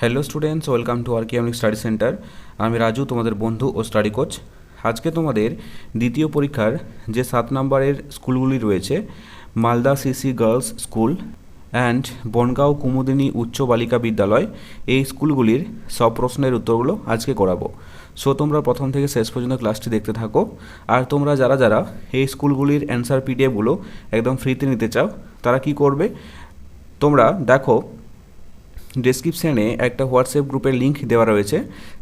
Hello students welcome to R K mnemonic study centre আমি রাজু, তোমাদের বন্ধু ও স্টাডি কোচ আজকে তোমাদের দ্বিতীয় পরীক্ষার যে সাত নম্বরের স্কুলগুলি রয়েছে, Malda CC girls school and Bongaon Kumudini উচ্চ বালিকা বিদ্যালয়, এই স্কুলগুলির সব প্রশ্নের উত্তরগুলো আজকে করাবো। সো তোমরা প্রথম থেকে শেষ পর্যন্ত ক্লাসটি দেখতে থাকো। আর তোমরা যারা যারা এই স্কুলগুলির অ্যান্সার পিডিএফগুলো একদম ফ্রিতে নিতে চাও, তারা কি করবে? তোমরা দেখো ডেসক্রিপশানে একটা হোয়াটসঅ্যাপ গ্রুপের লিঙ্ক দেওয়া রয়েছে।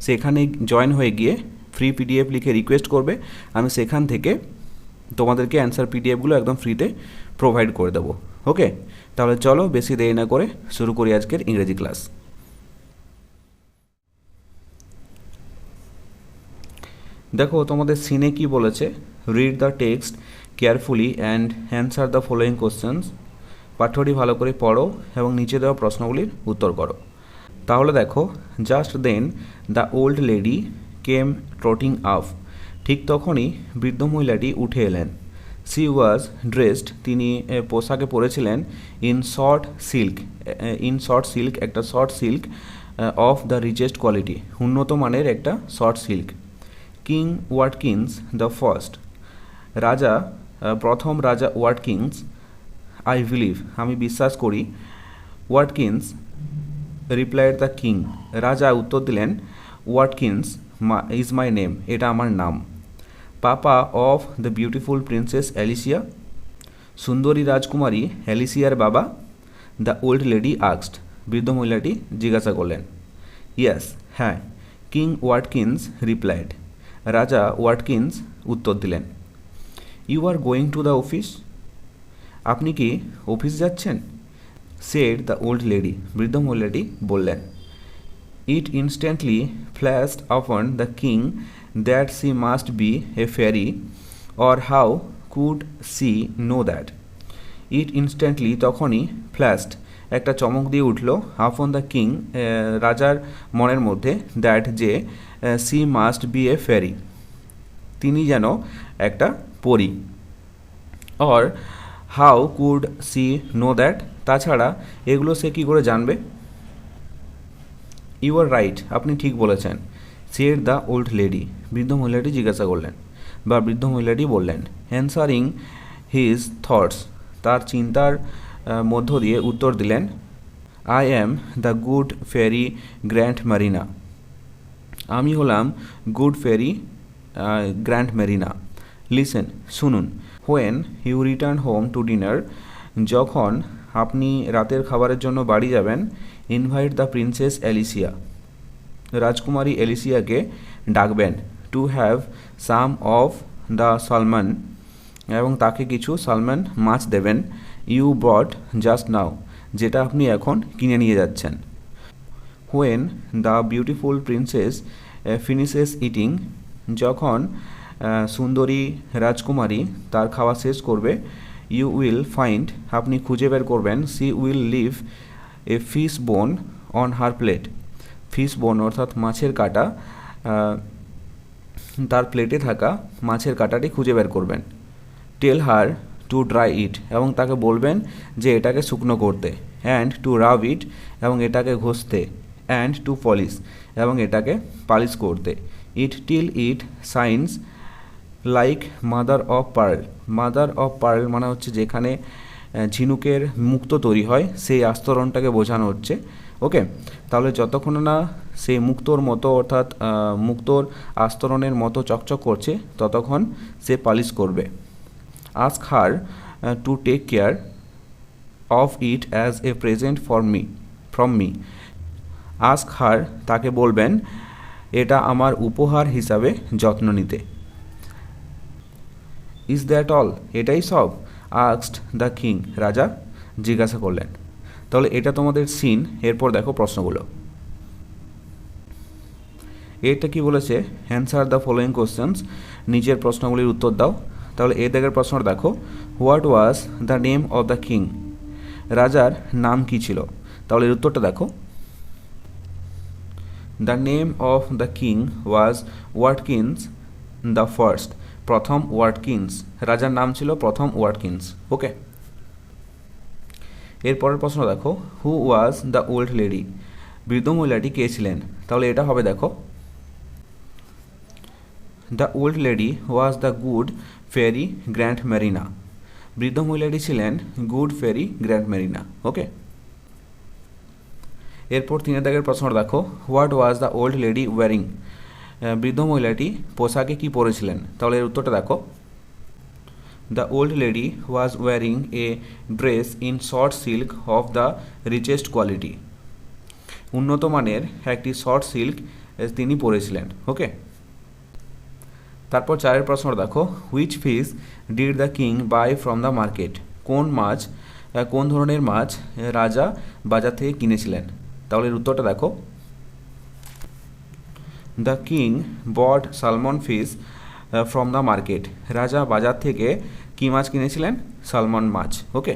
সেখানে জয়েন হয়ে গিয়ে ফ্রি পিডিএফ লিখে রিকোয়েস্ট করবে। আমি সেখান থেকে তোমাদেরকে অ্যান্সার পিডিএফগুলো একদম ফ্রিতে প্রোভাইড করে দেবো। ওকে তাহলে চলো বেশি দেরি না করে শুরু করি আজকের ইংরেজি ক্লাস দেখো, তোমাদের সিনে কি বলেছে? Read the text carefully and answer the following questions পাঠ্যটি ভালো করে পড়ো এবং নিচে দেওয়া প্রশ্নগুলির উত্তর করো। তাহলে দেখো just then the old lady came trotting up ঠিক তখনই বৃদ্ধ মহিলাটি উঠে এলেন। সি ওয়াজ ড্রেসড তিনি পোশাকে পরেছিলেন in short silk in short silk একটা short silk of the richest quality উন্নত মানের একটা short silk king Watkins the first রাজা প্রথম রাজা ওয়াটকিন্স আই বিলিভ আমি বিশ্বাস করি ওয়াটকিন্স রিপ্লাইড দ্য কিং রাজা উত্তর দিলেন ওয়াটকিন্স ইজ মাই নেম এটা আমার নাম। Papa of the beautiful princess Alicia সুন্দরী রাজকুমারী অ্যালিসিয়ার বাবা দ্য ওল্ড লেডি আক্সড বৃদ্ধ মহিলাটি জিজ্ঞাসা করলেন। ইয়াস হ্যাঁ কিং ওয়াটকিন্স রিপ্লাইড রাজা ওয়াটকিন্স উত্তর দিলেন। You are going to the office আপনি কি অফিস যাচ্ছেন? সেড দ্য ওল্ড লেডি, বৃদ্ধ মহিলাটি বললেন। It instantly flashed upon the king that she must be a fairy or how could she know that. It instantly তখনই flashed একটা চমক দিয়ে উঠল হাফ অন দ্য কিং রাজার মনের মধ্যে দ্যাট যে she must be a fairy তিনি যেন একটা পরী। Or how could she know that? তাছাড়া এগুলো সে কী করে জানবে? ইউ আর রাইট, আপনি ঠিক বলেছেন। Said the old lady. বৃদ্ধ মহিলাটি জিজ্ঞাসা করলেন। বা বৃদ্ধ মহিলাটি বললেন অ্যান্সারিং হিজ থটস তার চিন্তার মধ্য দিয়ে উত্তর দিলেন I am the good fairy Grand Marina আমি হলাম good fairy Grand Marina listen শুনুন। When you return home to dinner যখন আপনি রাতের খাবারের জন্য বাড়ি যাবেন ইনভাইট দ্য প্রিন্সেস অ্যালিসিয়া রাজকুমারী এলিসিয়াকে ডাকবেন to have some of the salmon এবং তাকে কিছু সালমান মাছ দেবেন। ইউ ব্রড জাস্ট নাও যেটা আপনি এখন কিনে নিয়ে যাচ্ছেন। When the beautiful princess finishes eating যখন সুন্দরী রাজকুমারী, তার খাওয়া শেষ করবে। ইউ উইল ফাইন্ড আপনি খুঁজে বের করবেন she will leave a fish bone on her plate fish bone অর্থাৎ মাছের কাটা তার প্লেটে থাকা মাছের কাটাটি খুঁজে বের করবেন। Tell her to dry it এবং তাকে বলবেন যে এটাকে শুকনো করতে অ্যান্ড টু রাব ইট এবং এটাকে ঘষতে অ্যান্ড টু পলিশ এবং এটাকে পালিশ করতে। It till it shines like mother of pearl mother of pearl মানে হচ্ছে যেখানে ঝিনুকের মুক্ত তৈরি হয়, সেই আস্তরণটাকে বোঝানো হচ্ছে। ওকে? তাহলে যতক্ষণ না সেই মুক্তোর মতো অর্থাৎ মুক্তোর আস্তরণের মতো চকচক করছে, ততক্ষণ সে পালিশ করবে। Ask her to take care of it as a present for me from me ask her তাকে বলবেন, এটা আমার উপহার হিসাবে যত্ন নিতে। ইজ দ্যাট অল এটাই সব আস্কড দ্য কিং। রাজা জিজ্ঞাসা করলেন, তাহলে এটা তোমাদের সিন? এরপর দেখো প্রশ্নগুলো। এটা কি বলেছে? অ্যান্সার দ্য ফলোয়িং কোশ্চেন্স নিজের প্রশ্নগুলির উত্তর দাও। তাহলে এ দেখের প্রশ্নটা দেখো। What was the name of the king রাজার নাম কি ছিল? তাহলে এর উত্তরটা দেখো। The name of the king was Watkins the first প্রথম ওয়াটকিন্স। রাজার নাম ছিল প্রথম ওয়াটকিন্স। ওকে? এরপরের প্রশ্ন দেখো। Who was the old lady বৃদ্ধ মহিলাটি কে ছিলেন? তাহলে এটা হবে দেখো। The old lady was the good fairy Grand Marina বৃদ্ধ মহিলাটি ছিলেন good fairy Grand Marina okay? এরপর তিনের দাগের প্রশ্ন দেখো। What was the old lady wearing বৃদ্ধ মহিলাটি পোশাকে কি পরেছিলেন? তাহলে এর উত্তরটা দেখো। The old lady was wearing a dress in short silk of the richest quality উন্নত মানের একটি শর্ট সিল্ক তিনি পরেছিলেন ওকে তারপর চারের প্রশ্ন দেখো। Which fish did the king buy from the market কোন মাছ কোন ধরনের মাছ রাজা বাজার থেকে কিনেছিলেন? তাহলে এর উত্তরটা দেখো। The king bought salmon fish from the market রাজা বাজার থেকে কী মাছ কিনেছিলেন? সালমন মাছ ওকে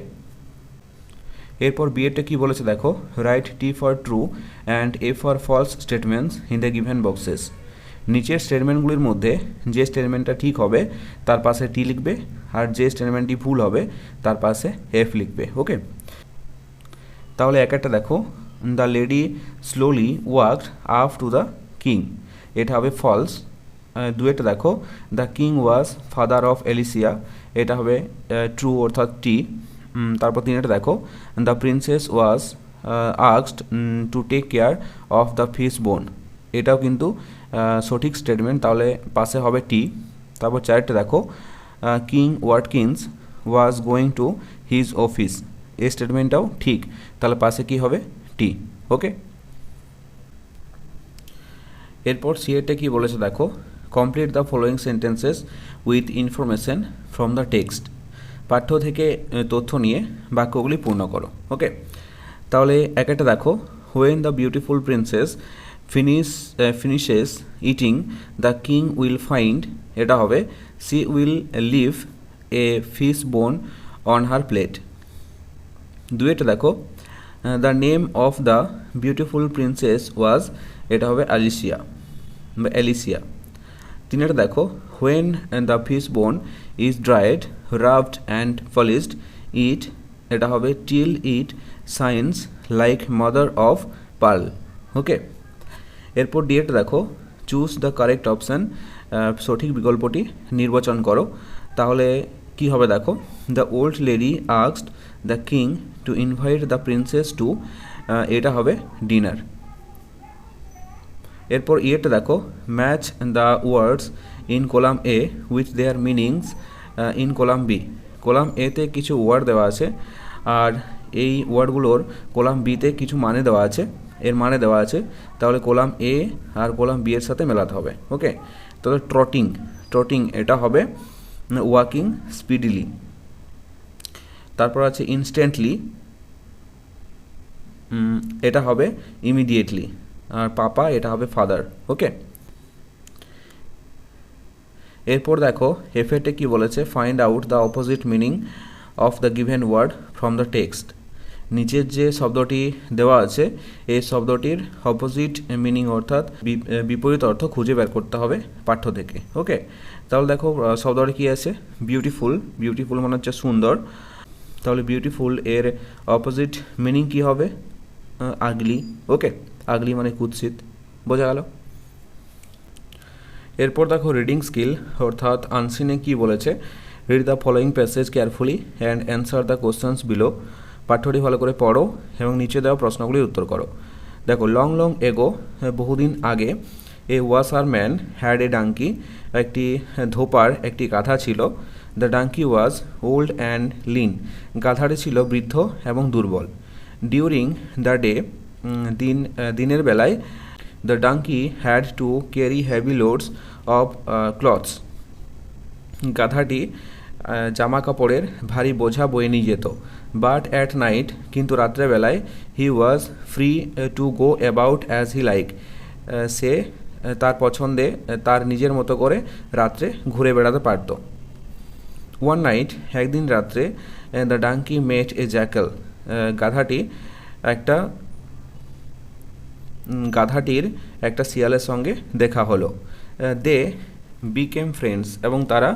এরপর বিয়েটা কি বলেছে দেখো? Write T for true and F for false statements in the given boxes নিচের স্টেটমেন্টগুলির মধ্যে যে স্টেটমেন্টটা ঠিক হবে, তার পাশে টি লিখবে, আর যে স্টেটমেন্টটি ভুল হবে, তার পাশে এফ লিখবে ওকে তাহলে এক একটা দেখো। The lady slowly walked up to the king এটা হবে ফলস দুয়েটা দেখো। The king was father of Alicia এটা হবে ট্রু অর্থাৎ টি তারপর তিনটা দেখো। The princess was আক্সড to take care of the fish bone এটাও কিন্তু সঠিক স্টেটমেন্ট তাহলে পাশে হবে টি তারপর চারটে দেখো। King Watkins was going to his office এই স্টেটমেন্টটাও ঠিক। তাহলে পাশে কি হবে? টি ওকে এরপর সিএটা কি বলেছে দেখো? Complete the following sentences with information from the text পাঠ্য থেকে তথ্য নিয়ে বাক্যগুলি পূর্ণ করো ওকে তাহলে এক একটা দেখো। When the beautiful princess finish finishes eating the king will find এটা হবে she will leave a fish bone on her plate দুয়েটা দেখো। The name of the beautiful princess was এটা হবে বা অ্যালিসিয়া তিনেটা দেখো when the fish bone is dried rubbed and polished it এটা হবে till it shines like mother of pearl okay এরপর ডিএটা দেখো চুজ দ্য কারেক্ট অপশান সঠিক বিকল্পটি নির্বাচন করো। তাহলে কি হবে দেখো the old lady আক্সড the king to invite the princess to এটা হবে ডিনার এরপর ইয়েটা দেখো match the words in column A with their meanings in column B column এতে কিছু ওয়ার্ড দেওয়া আছে, আর এই ওয়ার্ডগুলোর কোলাম বিতে কিছু মানে দেওয়া আছে, এর মানে দেওয়া আছে। তাহলে কোলাম এ আর কোলাম বি এর সাথে মেলাতে হবে ওকে তাহলে ট্রটিং ট্রটিং এটা হবে ওয়াকিং স্পিডিলি তারপর আছে ইনস্ট্যান্টলি এটা হবে ইমিডিয়েটলি আর পাপা, এটা হবে ফাদার ওকে এরপর দেখো এফেটে কি বলেছে? Find out the opposite meaning of the given word from the text নিচের যে শব্দটি দেওয়া আছে, এই শব্দটির অপোজিট মিনিং অর্থাৎ বিপরীত অর্থ খুঁজে বের করতে হবে পাঠ্য থেকে ওকে তাহলে দেখো শব্দটি কী আছে? বিউটিফুল বিউটিফুল মানে হচ্ছে সুন্দর। তাহলে বিউটিফুল এর অপোজিট মিনিং কী হবে? আগলি ওকে আগলি মানে কুৎসিত। বোঝা গেল? এরপর দেখো রিডিং স্কিল অর্থাৎ আনসিনে কি বলেছে? Read the following passage carefully and answer the questions below পাঠ্যটি ভালো করে পড়ো এবং নিচে দেওয়া প্রশ্নগুলির উত্তর করো। দেখো লং লং এগো বহুদিন আগে এ ওয়াসার ম্যান হ্যাড এ ডাঙ্কি একটি ধোপার, একটি গাধা ছিল। The donkey was old and lean গাধাটি ছিল বৃদ্ধ এবং দুর্বল। ডিউরিং দ্য ডে দিন দিনের বেলায় the donkey had to carry heavy loads of clothes গাধাটি জামা কাপড়ের ভারী বোঝা বয়ে নিয়ে যেত। বাট অ্যাট নাইট কিন্তু রাত্রেবেলায় he was free to go about as he like সে তার পছন্দে তার নিজের মতো করে রাত্রে ঘুরে বেড়াতে পারত। ওয়ান নাইট একদিন রাত্রে the donkey mate A Jekyll গাধাটি একটা গাধাটির একটা শিয়ালের সঙ্গে দেখা হলো। দে বিকেম ফ্রেন্ডস এবং তারা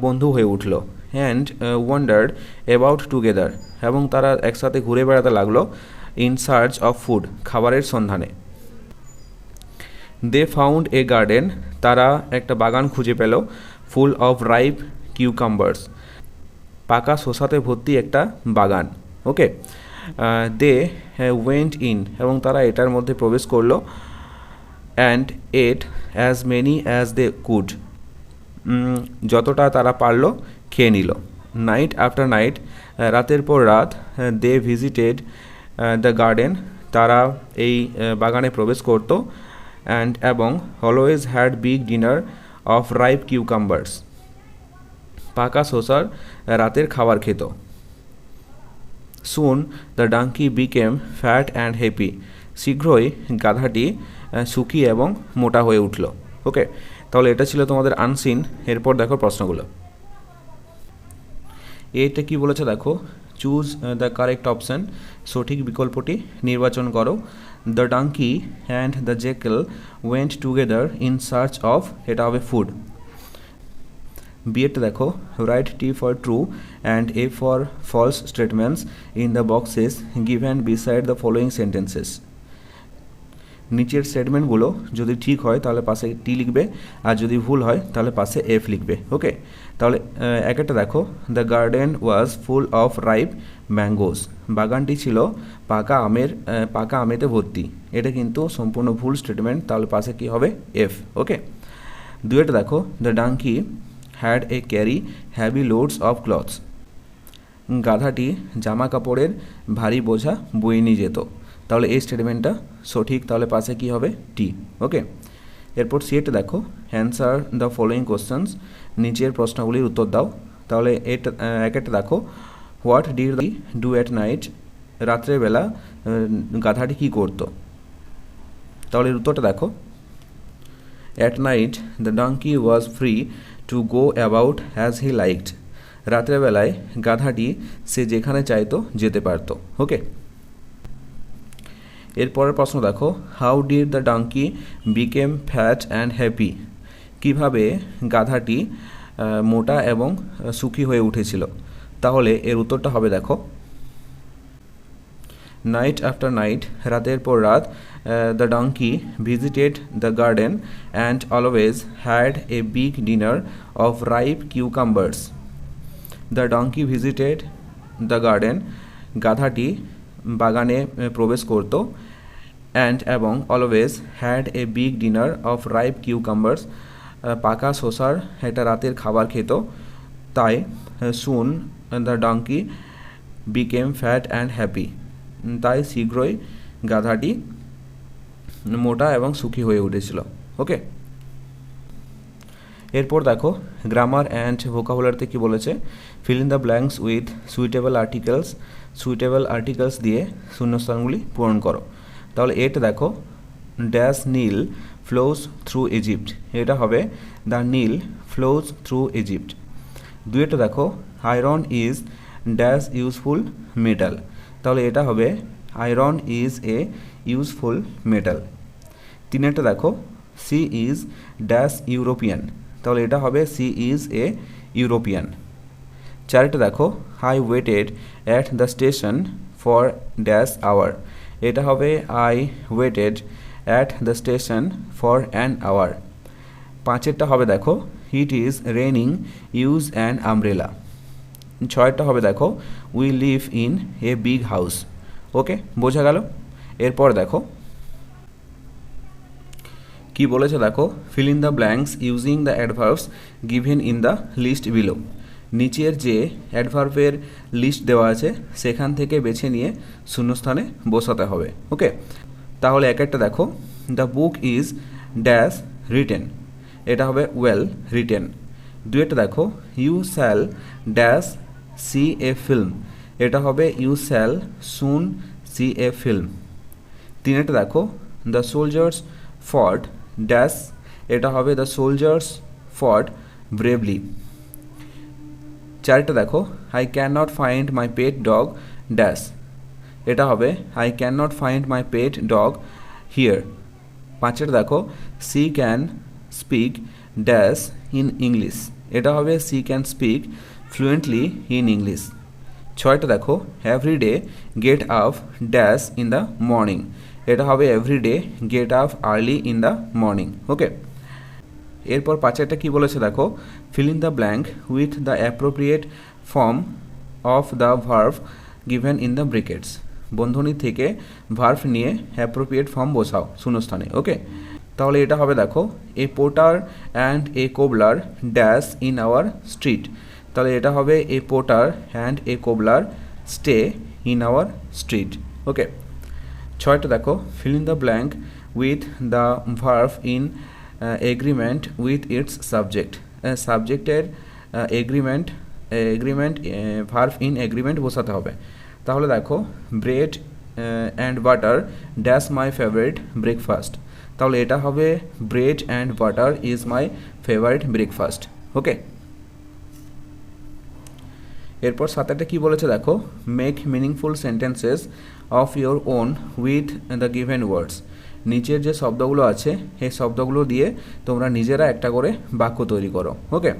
বন্ধু হয়ে উঠল অ্যান্ড ওয়ান্ডার্ড অ্যাবাউট টুগেদার এবং তারা একসাথে ঘুরে বেড়াতে লাগল ইন সার্চ অফ ফুড খাবারের সন্ধানে। দে ফাউন্ড এ গার্ডেন তারা একটা বাগান খুঁজে পেল ফুল অফ রাইপ কিউকাম্বার্স পাকা শসাতে ভর্তি একটা বাগান ওকে দে ওয়েন্ট ইন এবং তারা এটার মধ্যে প্রবেশ করল and ate as many as they could যতটা তারা পারল খেয়ে নিল। নাইট আফটার নাইট রাতের পর রাত দে ভিজিটেড দ্য গার্ডেন তারা এই বাগানে প্রবেশ করত অ্যান্ড এবং always had big dinner of ripe cucumbers পাকা শসার রাতের খাবার খেত। Soon the donkey became fat and happy শীঘ্রই গাধাটি সুখী এবং মোটা হয়ে উঠল। ওকে তাহলে এটা ছিল তোমাদের আনসিন এরপর দেখো প্রশ্নগুলো। এটা কি বলেছে দেখো? চুজ দ্য কারেক্ট অপশান সঠিক বিকল্পটি নির্বাচন করো। The donkey and the jackal went together in search of এটা হবে ফুড বিএড দেখো write T for true and F for false statements in the boxes given beside the following sentences নিচের স্টেটমেন্টগুলো যদি ঠিক হয়, তাহলে পাশে টি লিখবে, আর যদি ভুল হয়, তাহলে পাশে এফ লিখবে ওকে তাহলে এক একটা দেখো the garden was full of ripe mangoes বাগানটি ছিল পাকা আমের পাকা আমেতে ভর্তি। এটা কিন্তু সম্পূর্ণ ভুল স্টেটমেন্ট তাহলে পাশে কি হবে? এফ ওকে দুয়েটা দেখো the donkey had a carry heavy loads of clothes গাধাটি জামা কাপড়ের ভারী বোঝা বয়ে নিয়ে যেত। তাহলে এই স্টেটমেন্টটা সঠিক, তাহলে পাশে কি হবে? টি ওকে এরপর সিএটা দেখো। অ্যান্সার দ্য ফলোয়িং কোশ্চেন্স নিচের প্রশ্নগুলির উত্তর দাও। তাহলে এটা এক একটা দেখো। What did the do at night রাত্রেবেলা গাধাটি কী করতো? তাহলে উত্তরটা দেখো। At night the donkey was free to go about as he liked রাত্রেবেলায় গাধাটি সে যেখানে চাইতো যেতে পারত ওকে এরপরের প্রশ্ন দেখো how did the donkey became fat and happy কীভাবে গাধাটি মোটা এবং সুখী হয়ে উঠেছিল? তাহলে এর উত্তরটা হবে দেখো নাইট আফটার নাইট রাতের পর রাত the donkey visited the garden and always had a big dinner of ripe cucumbers the donkey visited the garden গাধাটি বাগানে প্রবেশ করত অ্যান্ড এবং always had a big dinner of ripe cucumbers পাকা শসার একটা রাতের খাবার খেত। তাই soon the donkey became fat and happy তাই শীঘ্রই গাধাটি মোটা এবং সুখী হয়ে উঠেছিল। ওকে এরপর দেখো গ্রামার অ্যান্ড ভোকাবুলারিতে কি বলেছে? Fill in the blanks with suitable articles suitable articles দিয়ে শূন্যস্থানগুলি পূরণ করো। তাহলে এটা দেখো dash Nile flows through Egypt এটা হবে the Nile flows through Egypt দুয়েটা দেখো iron is dash useful metal তাহলে এটা হবে iron is a useful metal তিনেরটা দেখো সি ইজ ড্যাশ ইউরোপিয়ান তাহলে এটা হবে সি ইজ এ ইউরোপিয়ান চারটা দেখো I waited at the station for dash hour এটা হবে I waited at the station for an hour পাঁচেরটা হবে দেখো it is raining use an umbrella ছয়টা হবে দেখো। We live in a big house okay বোঝা গেল? এরপর দেখো। কি বলেছে দেখো? Fill in the blanks using the adverbs given in the list below নিচের যে অ্যাডভার্বের লিস্ট দেওয়া আছে, সেখান থেকে বেছে নিয়ে শূন্যস্থানে বসাতে হবে। ওকে তাহলে এক একটা দেখো। The book is dash written এটা হবে ওয়েল রিটেন দুয়েটা দেখো। You shall dash see a film এটা হবে you shall soon see a film তিনেটা দেখো। দ্য সোলজার্স ফট ড্যাশ এটা হবে দ্য সোলজার্স ফট ব্রেভলি চারটা দেখো। I can not find my pet dog dash এটা হবে I can not find my pet dog here পাঁচের দেখো। She can speak dash in English এটা হবে she can speak fluently in English ছয়টা দেখো। Every day get up dash in the morning এটা হবে every day get up early in the morning okay এরপর পাঁচেরটা কি বলেছে দেখো? Fill in the blank with the appropriate form of the verb given in the brackets বন্ধনী থেকে verb নিয়ে অ্যাপ্রোপ্রিয়েট ফর্ম বসাও শূন্যস্থানে ওকে তাহলে এটা হবে দেখো a potter and a cobbler dash in our street তাহলে এটা হবে a potter and a cobbler stay in our street okay ছয়টা দেখো fill in the blank with the verb in agreement with its subject সাবজেক্টের agreement agreement verb in agreement বসাতে হবে। তাহলে দেখো bread and butter dash my favourite breakfast তাহলে এটা হবে bread and butter is my favourite breakfast okay এরপর সাতারটা কি বলেছে দেখো? Make meaningful sentences of your own with the given words নিচের যে শব্দগুলো আছে এই শব্দগুলো দিয়ে তোমরা নিজেরা একটা করে বাক্য তৈরি করো ওকে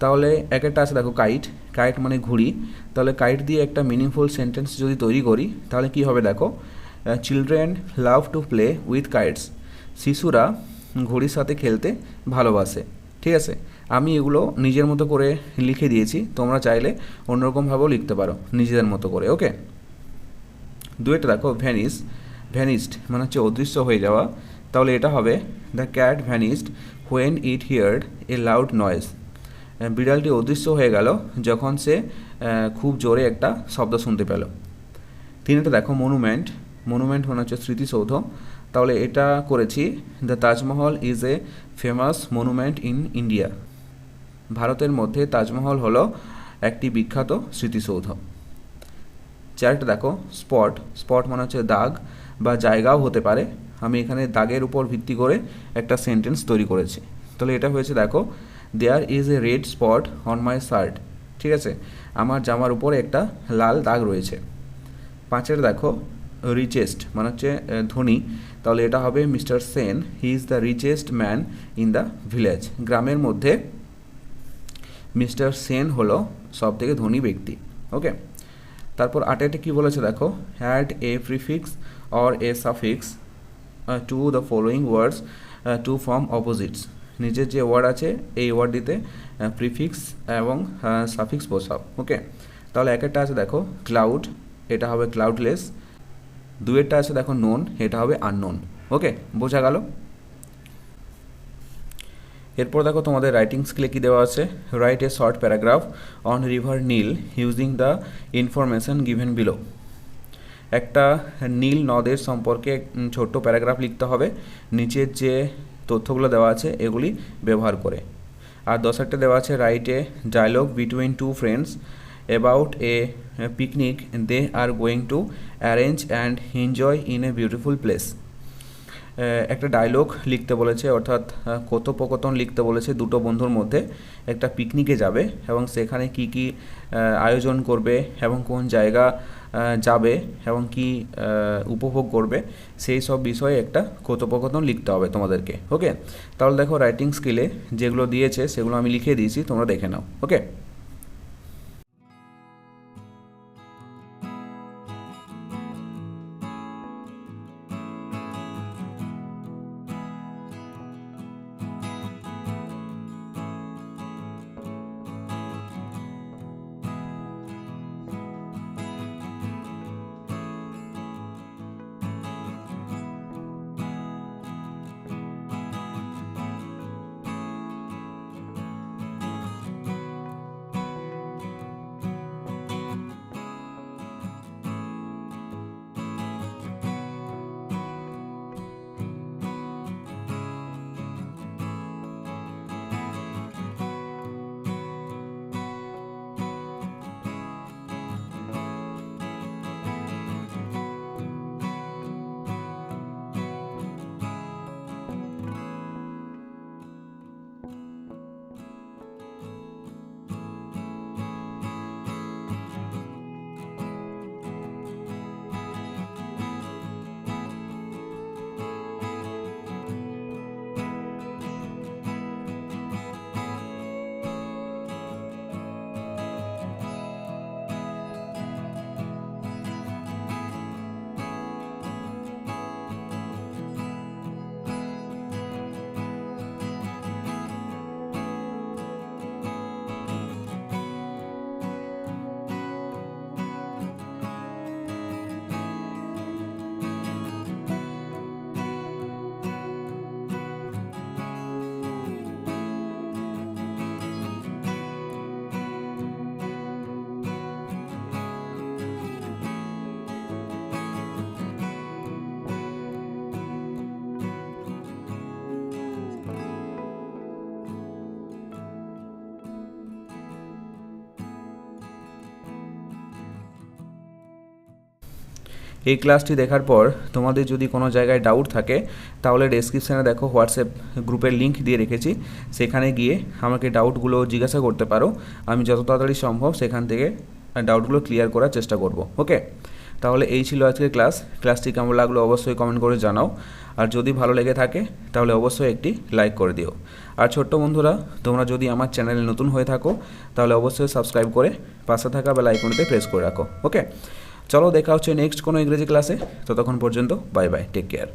তাহলে এক একটা আছে দেখো কাইট কাইট মানে ঘুড়ি। তাহলে কাইট দিয়ে একটা মিনিংফুল সেন্টেন্স যদি তৈরি করি, তাহলে কি হবে দেখো? Children love to play with kites শিশুরা ঘুড়ির সাথে খেলতে ভালোবাসে, ঠিক আছে? আমি এগুলো নিজের মতো করে লিখে দিয়েছি, তোমরা চাইলে অন্যরকমভাবেও লিখতে পারো, নিজেদের মতো করে ওকে দুয়েটা দেখো ভ্যানিস ভ্যানিসড মানে হচ্ছে অদৃশ্য হয়ে যাওয়া, তাহলে এটা হবে the cat vanished when it heard a loud noise বিড়ালটি অদৃশ্য হয়ে গেল যখন সে খুব জোরে একটা শব্দ শুনতে পেল। তিনটা দেখো মনুমেন্ট মনুমেন্ট মানে হচ্ছে স্মৃতিসৌধ। তাহলে এটা করেছি the Taj Mahal is a famous monument in India ভারতের মধ্যে তাজমহল হলো একটি বিখ্যাত স্মৃতিসৌধ। চারটা দেখো, স্পট। স্পট মানে হচ্ছে দাগ বা জায়গাও হতে পারে। আমি এখানে দাগের উপর ভিত্তি করে একটা সেন্টেন্স তৈরি করেছি। তাহলে এটা হয়েছে দেখো there is a red spot on my shirt ঠিক আছে? আমার জামার উপরে একটা লাল দাগ রয়েছে। পাঁচের দেখো রিচেস্ট মানে হচ্ছে ধনী। তাহলে এটা হবে mister Sen. He is the richest man in the village গ্রামের মধ্যে মিস্টার সেন হলো সব থেকে ধনী ব্যক্তি, ওকে? তারপর আটেটা কী বলেছে দেখো? Add a prefix or a suffix to the following words to form opposites নিজের যে ওয়ার্ড আছে, এই ওয়ার্ড দিতে প্রিফিক্স এবং সাফিক্স বসাও, ওকে? তাহলে এক একটা আছে দেখো ক্লাউড এটা হবে ক্লাউডলেস দুয়েরটা আছে দেখো নোন এটা হবে আননোন ওকে? বোঝা গেল? এরপর দেখো তোমাদের রাইটিং স্কিলে কী দেওয়া আছে? Write a short paragraph on river Nile using the information given below একটা নীল নদের সম্পর্কে ছোট্ট প্যারাগ্রাফ লিখতে হবে। নিচের যে তথ্যগুলো দেওয়া আছে, এগুলি ব্যবহার করে। আর দশ একটা দেওয়া আছে write dialogue between two friends about a picnic they are going to arrange and enjoy in a beautiful place একটা ডায়লগ লিখতে বলেছে, অর্থাৎ কথোপকথন লিখতে বলেছে দুটো বন্ধুর মধ্যে। একটা পিকনিকে যাবে এবং সেখানে কি কি আয়োজন করবে এবং কোন জায়গা যাবে এবং কি উপভোগ করবে, সেই সব বিষয়ে একটা কথোপকথন লিখতে হবে তোমাদেরকে ওকে তাহলে দেখো রাইটিং স্কিলে যেগুলো দিয়েছে সেগুলো আমি লিখে দিয়েছি, তোমরা দেখে নাও ওকে এই ক্লাসটি দেখার পর তোমাদের যদি কোনো জায়গায় ডাউট থাকে, তাহলে ডেসক্রিপশানে দেখো হোয়াটসঅ্যাপ গ্রুপের লিঙ্ক দিয়ে রেখেছি। সেখানে গিয়ে আমাকে ডাউটগুলো জিজ্ঞাসা করতে পারো। আমি যত তাড়াতাড়ি সম্ভব সেখান থেকে ডাউটগুলো ক্লিয়ার করার চেষ্টা করব ওকে তাহলে এই ছিল আজকের ক্লাস ক্লাসটি কেমন লাগল অবশ্যই কমেন্ট করে জানাও। আর যদি ভালো লেগে থাকে, তাহলে অবশ্যই একটি লাইক করে দিও। আর ছোট্ট বন্ধুরা, তোমরা যদি আমার চ্যানেলে নতুন হয়ে থাকো, তাহলে অবশ্যই সাবস্ক্রাইব করে পাশে থাকা বেল আইকনটিতে প্রেস করে রাখো ওকে চলো দেখা হচ্ছে নেক্সট কোনো ইংরেজি ক্লাসে ততক্ষণ পর্যন্ত বাই বাই টেক কেয়ার